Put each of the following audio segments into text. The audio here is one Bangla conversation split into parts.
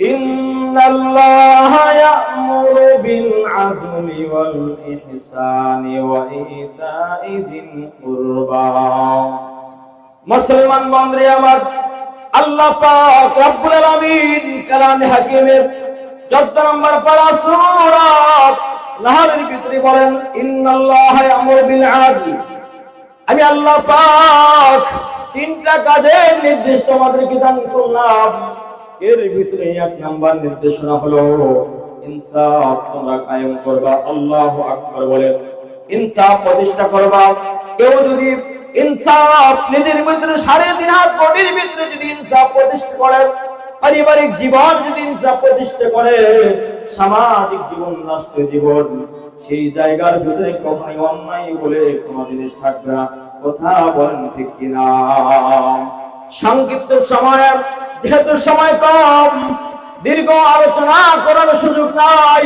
إن الله يأمر بالعدل والإحسان وإيتاء ذي القربى মুসলমান বন্ধুরে আমার আল্লাহ পাক রব্বুল আলামিন কালামে হাকিমের 14 নম্বর পারা সূরা নাহলের ভিতরে বলেন ইন্নাল্লাহ ইয়ামুরু বিল আদল আমি আল্লাহ পাক তিনটা কাজের নির্দেশ তোমাদেরকে দান করলাম এর ভিতরে এক নাম্বার নির্দেশনা হলো, ইনসাফ তোমরা কায়েম করবা, আল্লাহু আকবার বলেন ইনসাফ প্রতিষ্ঠা করবা। কেউ যদি ইনসাফ নিজের ভিতরে সাড়ে তিন হাত কোটির ভিতরে যদি ইনসাফ প্রতিষ্ঠা করে, পারিবারিক জীবন যদি ইনসাফ প্রতিষ্ঠা করে, সামাজিক জীবন রাষ্ট্র জীবন, সেই জায়গার ভিতরে কখনোই অন্যায় বলে কোনো জিনিস থাকবে না। কথা বলেন ঠিক কিনা? সংক্ষিপ্ত সময় যেহেতু সময় কম, দীর্ঘ আলোচনা করার সুযোগ নাই,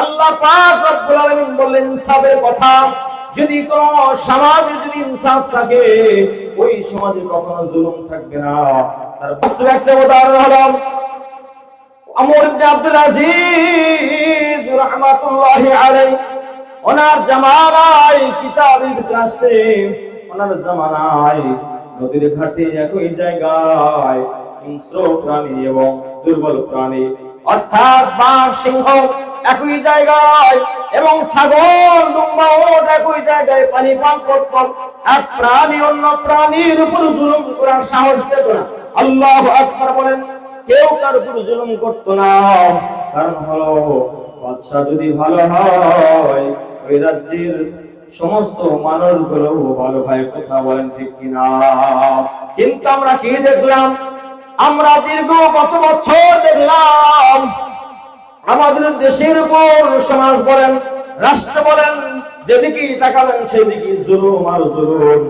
আল্লাহ পাক রব্বুল আলামিন বললেন, ইনসাফের কথা। যদি কোন সমাজে যদি ইনসাফ থাকে, ওই সমাজে কখনো জুলুম থাকবে না। তার বাস্তব একটা উদাহরণ হলো, আমর ইবনে আব্দুল আজিজ আলাইহি, ওনার জামানায় কিতাবের ওনার জামানায় নদীর ঘাটে একই জায়গায় হিংস্র প্রাণী এবং দুর্বল প্রাণী। অর্থাৎ বাঘ, সিংহ একই জায়গায় এবং ওট একই জায়গায় পানি পান করত। এক প্রাণী অন্য প্রাণীর উপর জুলুম করার সাহস পেত না। আল্লাহ আকবার বলেন, কেউ তার উপর জুলুম করতো না। কারণ হলো বাচ্চা যদি ভালো হয়, ওই রাজ্যের সমস্ত মানুষগুলো ভালো হয়, কথা বলেন ঠিক কিনা? কিন্তু আমরা কি দেখলাম? আমরা দীর্ঘ কত বছর দেখলাম। আমাদের দেশের উপর সমাজ বলেন, রাষ্ট্র বলেন, যেদিকে তাকাবেন সেদিকে জুলুম আর জুলুম।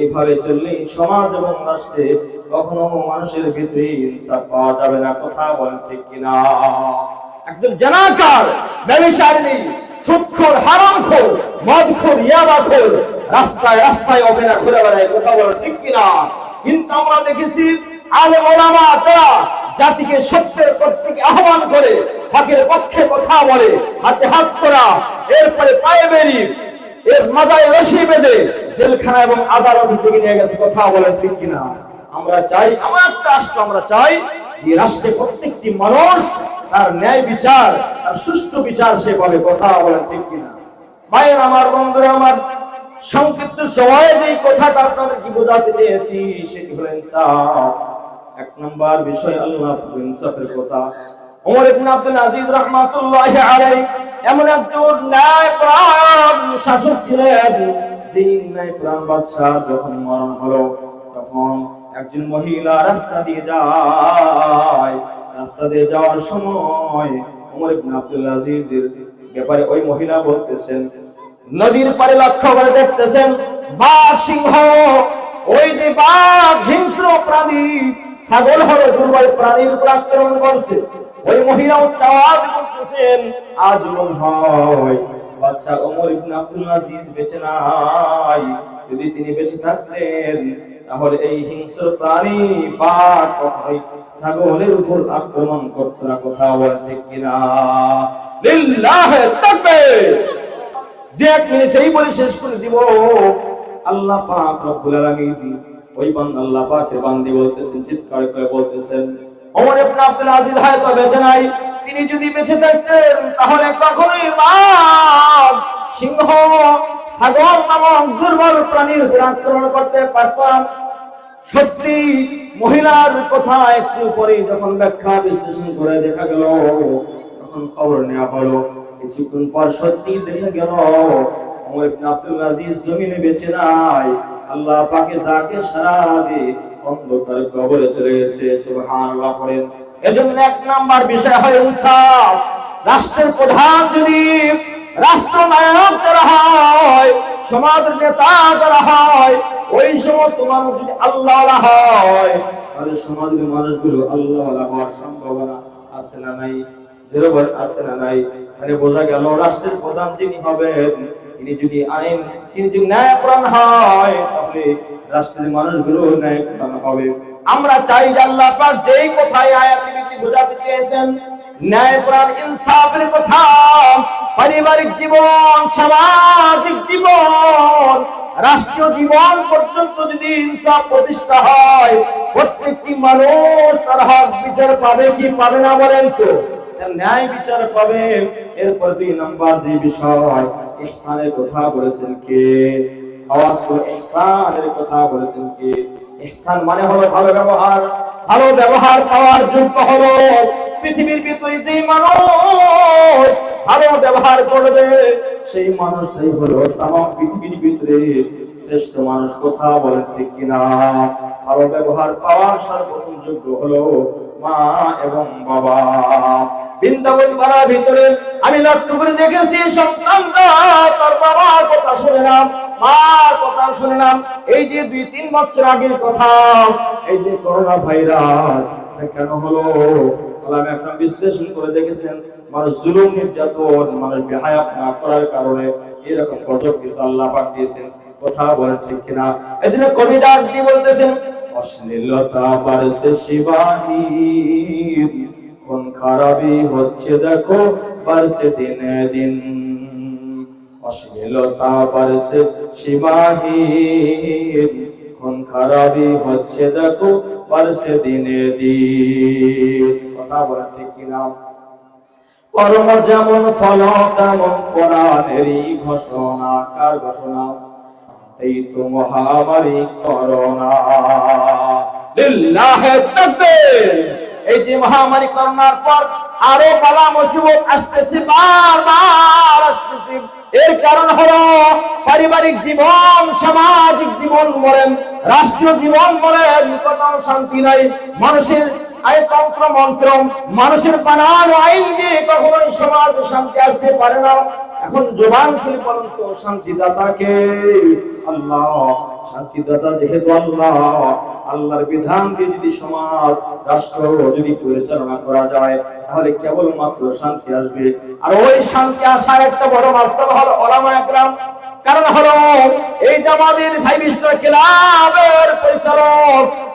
এইভাবে চললে সমাজ এবং রাষ্ট্রে কখনো মানুষের ভিতরে ইনসাফ পাওয়া যাবে না, কথা বলেন ঠিক কিনা? একজন জানাকার ব্যবসায়ী সুৎখোর, হারামখোর, মদখোর, ইয়াবাখোর, রাস্তায় রাস্তায় অপেরা ঘুরে বেড়ায়, কথা বলেন ঠিক কিনা? কিন্তু আমরা দেখেছি আলে ওলামা তারা জাতিকে সত্যের প্রত্যেকে আহ্বান করে পক্ষে কথা বলে, হাতে হাত এরপরে পায়ে এর রশি বেঁধে জেলখানা এবং আদালত থেকে নিয়ে গেছে, কথা বলেন ঠিক কিনা? আমরা চাই, আমার রাষ্ট্র, আমরা চাই এই রাষ্ট্রে প্রত্যেকটি মানুষ তার ন্যায় বিচার, তার সুষ্ঠু বিচার সে পাবে কথা বলে ঠিক কিনা? ভাইয়ের আমার, বন্ধুরা আমার, সংক্ষিপ্ত সময়ে যে কথাটা আপনাদের কি বোঝাতে চেয়েছি, সেটি হলো ইনসাফ। এক নাম্বার বিষয় আল্লাহ ইনসাফের কথা। ওমর ইবনে আব্দুল আজিজ রাহমাতুল্লাহি আলাইহি এমন একজন ন্যায়প্রাণ শাসক ছিলেন যে ন্যায়প্রাণ বাদশা যখন মরণ হলো, তখন একজন মহিলা রাস্তা দিয়ে যায়। রাস্তা দিয়ে যাওয়ার সময় ওমর ইবনে আব্দুল আজিজের ব্যাপারে ওই মহিলা বলতেছেন, নদীর পারে লক্ষ্য করে দেখতেছেন, বাঘ সিংহ ওই যে বাঘ, হিংস্র প্রাণী, ছাগল হলো দুর্বল প্রাণীর উপর আক্রমণ করছে। ওই মহিলা আওয়াজ করতেছেন মনে হয় বাচ্চা ওমর ইবনে আব্দুল আজিজ বেঁচে নাই। যদি তিনি বেঁচে থাকতেন, তাহলে এই হিংস্র প্রাণী বাঘ কখনোই ছাগলের উপর আক্রমণ করতো না, কথা বলে ঠিক কিনা? লিল্লাহে তাকবীর! মিনিটেই বলে শেষ করে দিব। আল্লাহ পাক রব্বুল আলামিন ওই বান্দা আল্লাহ পাকের বান্দি বলতেছেন, চিৎকার করে বলতেছেন, ওমর ইবনে আব্দুল আজিজ হয়তো বেঁচে নাই। তিনি যদি বেঁচে থাকতেন, তাহলে কখনোই বাঘ সিংহ, ছাগল নামক দুর্বল প্রাণীর আক্রমণ করতে পারতাম। সত্যি, মহিলার কথা একটু পরে যখন ব্যাখ্যা বিশ্লেষণ করে দেখা গেল, তখন খবর নেওয়া হলো। কিছুক্ষণ পর সত্যি দেখা গেল ওমর ইবনে আব্দুল আজিজ জমিনে বেঁচে নাই। আল্লাহ পাকের ডাকে সারা দিয়ে অন্ধকার কবরে চলে গেছে, সুবহানাল্লাহ এজন্য এক নাম্বার বিষয় হয় ইনসাফ। রাষ্ট্রের প্রধান যদি রাষ্ট্রনায়ক যারা হয়, সমাজের নেতা যারা হয়, ওই সমস্ত মানুষ যদি আল্লাহ হয়, তাহলে সমাজের মানুষগুলো আল্লাহ হওয়ার সম্ভাবনা আছে না নাই? যেরকম আছে না নাই? তাহলে বোঝা গেল রাষ্ট্রের প্রধান যিনি হবেন তিনি যদি আইন, তিনি যদি ন্যায়প্রাণ হয়, তাহলে রাষ্ট্রের মানুষগুলো ন্যায়প্রাণ হবে। আমরা চাই যে আল্লাহ পাক যেই কথায় আয়াতে বোঝাতে চেয়েছেন, ন্যায় প্রাণ ইনসাফের কথা, পারিবারিক জীবন, সামাজিক জীবন, রাষ্ট্রীয় জীবন পর্যন্ত যদি ইনসাফ প্রতিষ্ঠা হয়, প্রত্যেকটি মানুষ তার হক বিচার পাবে কি পাবে না বলেন তো? ন্যায় বিচার পাবে। এরপর দুই নাম্বার যে বিষয়, ইহসানের কথা বলেছেন কে? আওয়াজ করে ইহসানের কথা বলেছেন কে? ইহসান মানে হলো ভালো ব্যবহার। ভালো ব্যবহার পাওয়ার যোগ্য হলো পৃথিবীর ভিতরে যেই মানুষ ভালো ব্যবহার করবে, সেই মানুষটাই হলো তাম পৃথিবীর ভিতরে শ্রেষ্ঠ মানুষ। কথা বলেন ঠিক কিনা? ভালো ব্যবহার পাওয়ার সর্বপ্রথম যোগ্য হলো মা এবং বাবা। বৃন্দাবন পাড়ার ভিতরে আমি লক্ষ্য করে দেখেছি, সন্তানরা তার বাবার কথা শুনে না মার কথা শুনে না এই যে দুই তিন বছর আগের কথা, এই যে করোনা ভাইরাস কেন হলো? আল্লাহ একরাম বিশ্লেষণ করে দেখেছেন, মানুষ জুলুম, নির্যাতন, মানুষ বেহায়াত না করার কারণে এরকম গজব কিন্তু আল্লাহ পাক দিয়েছেন কথা বলেন ঠিক কিনা? এই জন্য কবি ডাক বলতেছেন অশ্লীলতা বাড়ছে শিবাহীর কোন খারাপই হচ্ছে, দেখো, বাড়ছে দিনে দিন। অশ্লীলতা বাড়ছে শিবাহীর কোন খারাপই হচ্ছে, দেখো, বাড়ছে দিনে দিন। কথা বলেন ঠিক কিনা? কর্ম যেমন ফল, তেমন কোরআনেরই ঘোষণা। কার ঘোষণা? এই তো মহামারী করোনা। এই যে মহামারী করোনার পর আরও পালা মুসিবত আসতেছে বারবার আসতেছে। এর কারণ হলো পারিবারিক জীবন সামাজিক জীবন বলেন রাষ্ট্রীয় জীবন বলেন কোথাও শান্তি নাই। মানুষের শান্তি আল্লাহর বিধান দিয়ে যদি সমাজ, রাষ্ট্র যদি পরিচালনা করা যায়, তাহলে কেবলমাত্র শান্তি আসবে। আর ওই শান্তি আসার একটা বড় মাধ্যম হলো ওলামা কারণ হলো, এই যে আমাদের ফাইভ স্টার ক্লাবের পরিচালক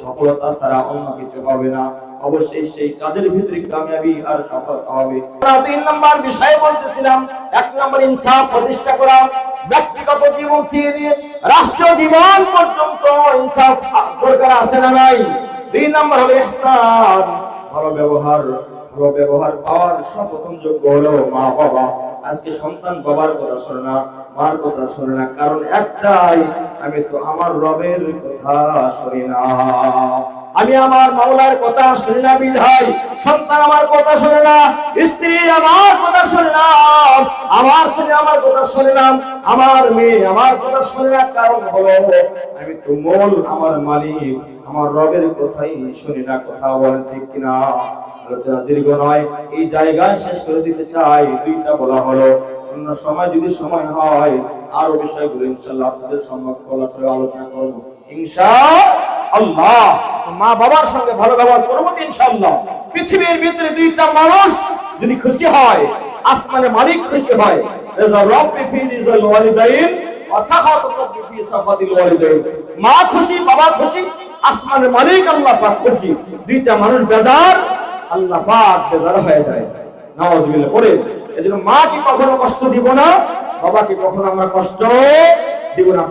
সফলতা ছাড়া অন্য কিছু হবে না। অবশ্যই সেই কাজের ভিতরে কামিয়াবি আর সফলতা হবে। তিন নম্বর বিষয়ে বলতেছিলাম, এক নম্বর ইনসাফ প্রতিষ্ঠা করা, ব্যক্তিগত জীবন থেকে রাষ্ট্র জীবন পর্যন্ত ইনসাফ দরকার আছে না নাই? দুই নম্বর হলো ইহসান, ভালো ব্যবহার। ভালো ব্যবহার পাওয়ার সর্বপ্রথম যোগ্য হলো মা বাবা। আজকে সন্তান বাবার কথা শোনে না, মার কথা শোনে না, কারণ একটাই, আমি তো আমার রবের কথা শুনি না। আমি আমার মাওলার কথা শুনি না বিধাই সন্তান আমার কথা শুনে না, স্ত্রী আমার কথা শুনে না, আমার ছেলে আমার কথা শুনে না, আমার মেয়ে আমার কথা শুনে না, কারণ হলো আমি তো মূল আমার মালিক, আমার রবের কথাই শুনি না কথা বলেন ঠিক কিনা? আলোচনা দীর্ঘ নয়, এই জায়গায় শেষ করে দিতে চাই, দুইটা বলা হলো। অন্য সময় যদি সময় হয়, আরও বিষয়গুলো ইনশাল্লাহ আপনাদের সম্মুখে আলোচনা করব। ইনশা আল্লাহ। মা বাবার সঙ্গে ভালো ব্যবহার করব ইনশাআল্লাহ? পৃথিবীর ভিতরে দুইটা মানুষ যদি খুশি হয়, আসমানে মালিক খুশি হয় মা খুশি, বাবা খুশি আসমানের মালিক, আল্লাহ পাক খুশি। দুইটা মানুষ বেজার, আল্লাহ পাক বেজার হয়ে যায়। নাওয়াজুবিল্লাহ করে এজন্য মাকে কখনো কষ্ট দিব না? বাবাকে কখনো আমরা কষ্ট দিব না?